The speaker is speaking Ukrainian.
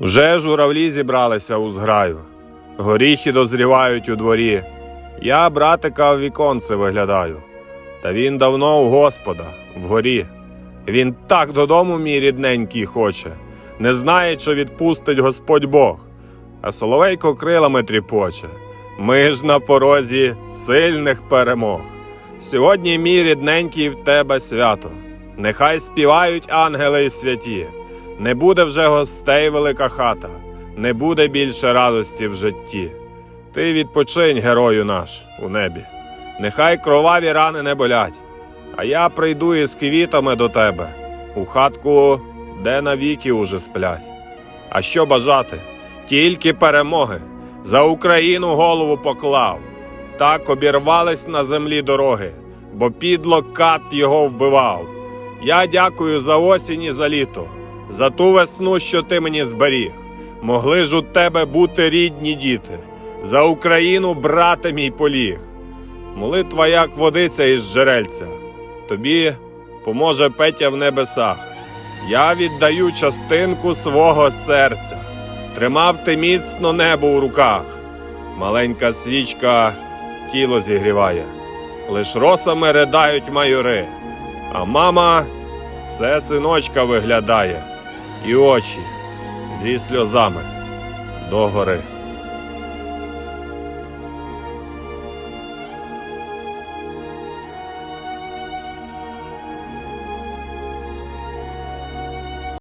Вже журавлі зібралися у зграю, горіхи дозрівають у дворі. Я братика в віконце виглядаю, та він давно у Господа вгорі. Він так додому, мій рідненький, хоче, не знає, що відпустить Господь Бог, а соловейко крилами тріпоче. Ми ж на порозі сильних перемог. Сьогодні, мій рідненький, в тебе свято. Нехай співають ангели святі. Не буде вже гостей велика хата, не буде більше радості в житті. Ти відпочинь, герою наш, у небі. Нехай кроваві рани не болять, а я прийду із квітами до тебе, у хатку, де навіки уже сплять. А що бажати? Тільки перемоги. За Україну голову поклав. Так обірвались на землі дороги, бо підло кат його вбивав. Я дякую за осінь і за літо, за ту весну, що ти мені зберіг. Могли ж у тебе бути рідні діти, за Україну, брате мій поліг. Молитва, як водиця із джерельця, тобі поможе Петя в небесах. Я віддаю частинку свого серця. Тримав ти міцно небо у руках. Маленька свічка тіло зігріває, лиш росами ридають майори, а мама все синочка виглядає, і очі зі сльозами догори.